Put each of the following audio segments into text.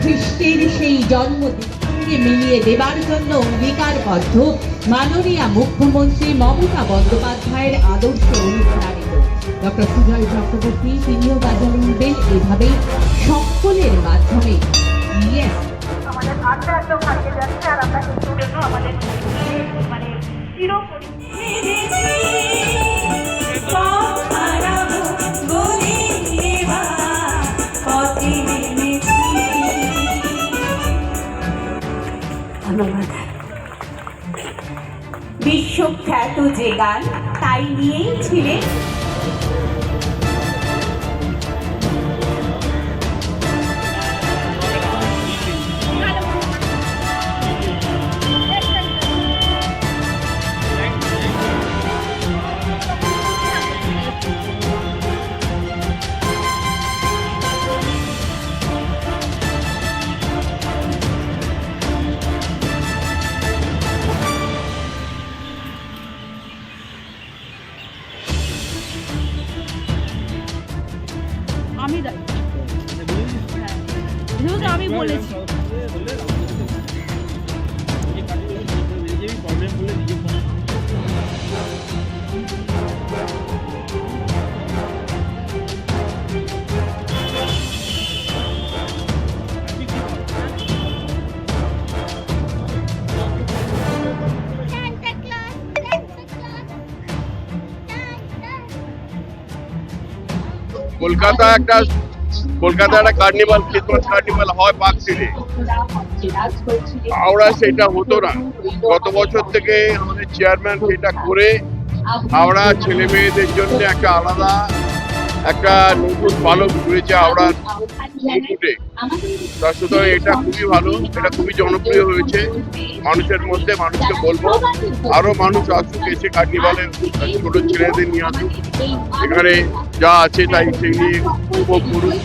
খ্রিস্টের সেই জন্মদিনকে মিলিয়ে দেবার জন্য অঙ্গীকারবদ্ধ মাননীয় মুখ্যমন্ত্রী মমতা বন্দ্যোপাধ্যায়ের আদর্শ অনুপ্রাণিত। ডক্টর সুজয় চক্রবর্তী, তিনিও বাজারে উঠবেন এভাবেই সকলের মাধ্যমে। আমাদের আমাদের মানে চিরপরি ধন্যবাদ। বিশ্বখ্যাত যে গান তাই নিয়েই ছিলেন আমি দায়ী হ্যাঁ আমি বলেছি। কলকাতা একটা কলকাতা একটা কার্নিভাল ক্রিসমাস কার্নিভাল হয় পার্ক সিটি হাওড়া সেটা হতো না। গত বছর থেকে আমাদের চেয়ারম্যান সেটা করে হাওড়া ছেলে মেয়েদের জন্য একটা আলাদা একটা নতুন পালক ঘুরেছে হাওড়ার মুকুটে তা সুতরাং এটা খুবই ভালো, এটা খুবই জনপ্রিয় হয়েছে। মানুষের মধ্যে মানুষকে বলব, আরও মানুষ আসুক এসে কার্নিভালে, ছোট ছেলেদের নিয়ে আসুক। এখানে যা আছে তাই সেই নিয়ে উপভোগ করুক,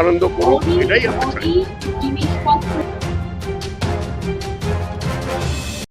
আনন্দ করুক, এটাই আমরা চাই।